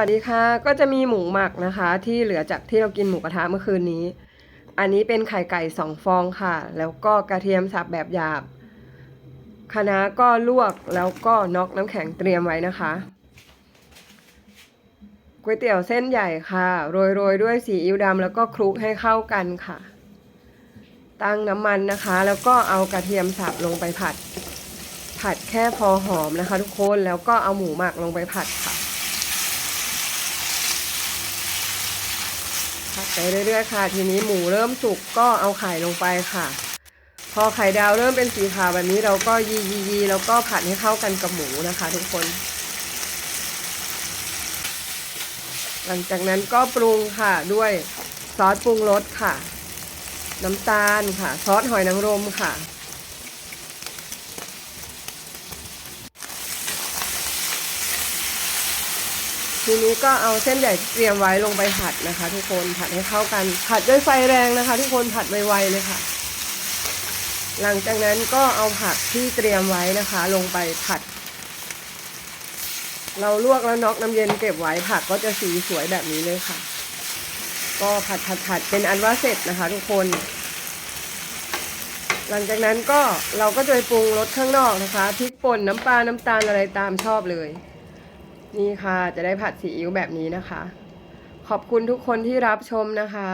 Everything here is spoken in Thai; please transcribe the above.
วัสดีค่ะ ก็จะมีหมูหมักนะคะ ที่เหลือจากที่เรากินหมูกระทะเมื่อคืนนี้ อันนี้เป็นไข่ไก่สองฟองค่ะ แล้วก็กระเทียมสับแบบหยาบคะน้าก็ลวกแล้วก็น็อกน้ำแข็งเตรียมไว้นะคะก๋วยเตี๋ยวเส้นใหญ่ค่ะ โรยๆด้วยซีอิ๊วดำแล้วก็คลุกให้เข้ากันค่ะ ตั้งน้ำมันนะคะ แล้วก็เอากระเทียมสับลงไปผัด ผัดแค่พอหอมนะคะ ทุกคนแล้วก็เอาหมูหมักลงไปผัดค่ะ ผัดไปเรื่อยๆค่ะ ทีนี้หมูเริ่มสุกก็เอาไข่ลงไปค่ะ พอไข่ดาวเริ่มเป็นสีขาวแบบนี้เราก็ยียียีแล้วก็ผัดให้เข้ากันกับหมูนะคะ ทุกคน หลังจากนั้นก็ปรุงค่ะด้วยซอสปรุงรสค่ะ น้ำตาลค่ะ ซอสหอยนางรมค่ะ ทีนี้ก็เอาเส้นใหญ่เตรียมไว้ลงไปผัดนะคะ ทุกคนผัดให้เข้ากัน ผัดด้วยไฟแรงนะคะ ทุกคนผัดไวๆเลยค่ะ หลังจากนั้นก็เอาผักที่เตรียมไว้นะคะ ลงไปผัด เราลวกแล้วน็อกน้ำเย็นเก็บไว้ผักก็จะสีสวยแบบนี้เลยค่ะ ก็ผัดผัดผัดเป็นอันว่าเสร็จนะคะ ทุกคน หลังจากนั้นก็เราก็จะไปปรุงรสข้างนอกนะคะพริกป่นน้ำปลาน้ำตาลอะไรตามชอบเลย นี่ค่ะ จะได้ผัดซีอิ๊วแบบนี้นะคะ ขอบคุณทุกคนที่รับชมนะคะ